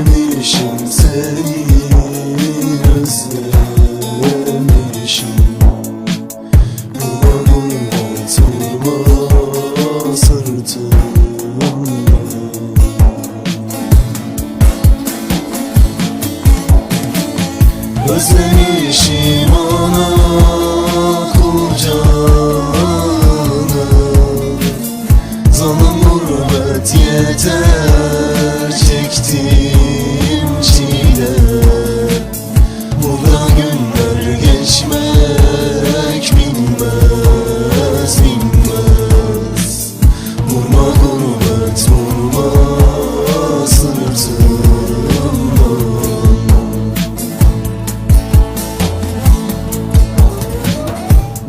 Özlemişim seni özlemişim Buna gurbet vurma sırtımdan Özlemişim ana kucağını Zalim gurbet yeter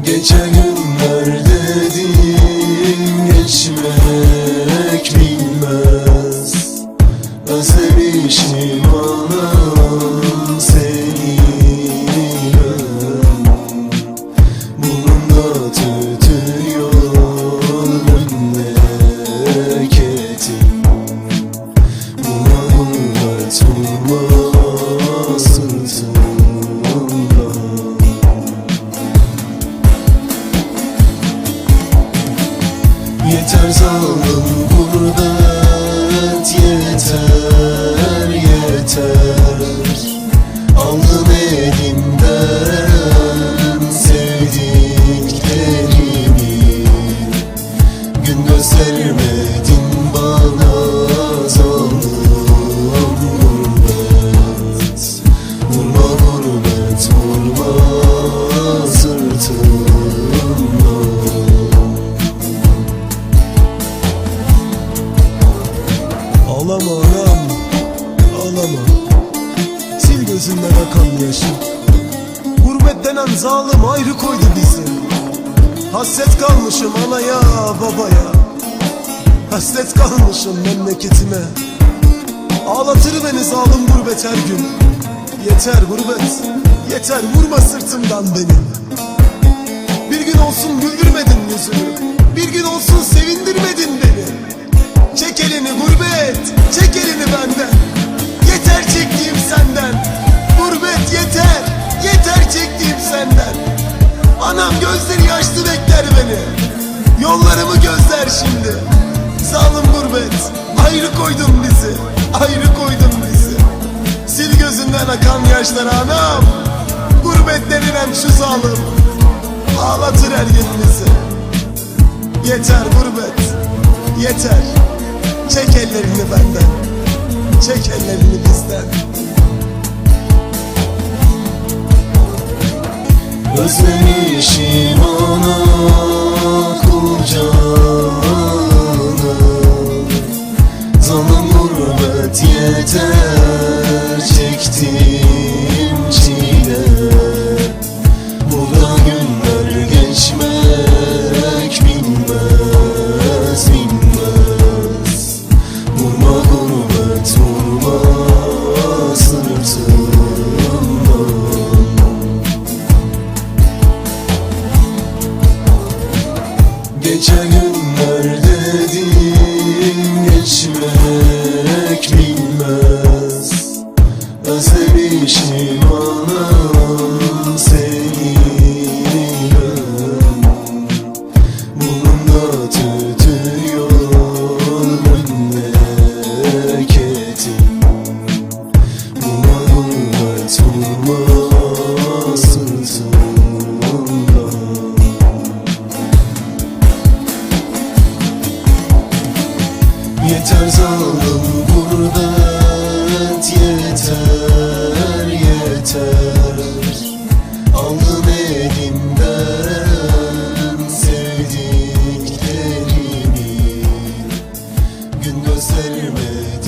Gece günler Ağlama anam, ağlama. Sil gözünden akan yaşı Gurbet denen zalim ayrı koydu bizi. Hasret kalmışım anaya babaya. Hasret kalmışım memleketime. Ağlatır beni zalim gurbet her gün. Yeter gurbet, yeter vurma sırtımdan benim Bir gün olsun güldürmedin yüzümü Bir gün olsun sevindirmedin beni elini gurbet, çek elini benden. Yeter çektiğim senden. Gurbet yeter, yeter çektiğim senden. Anam gözleri yaşlı bekler beni. Yollarımı gözler şimdi. Zalim gurbet, ayrı koydun bizi Ayrı koydun bizi. Sil gözünden akan yaşlar anam. Gurbet denilen şu zalim Ağlatır her gün Yeter gurbet, yeter Çek ellerini benden Çek ellerini bizden. Özlemişim ana Gece günler dedim geçmek bilmez. Özlemişim ana yeter yeter. Aldım elimden sevdiklerimi Gün göstermedi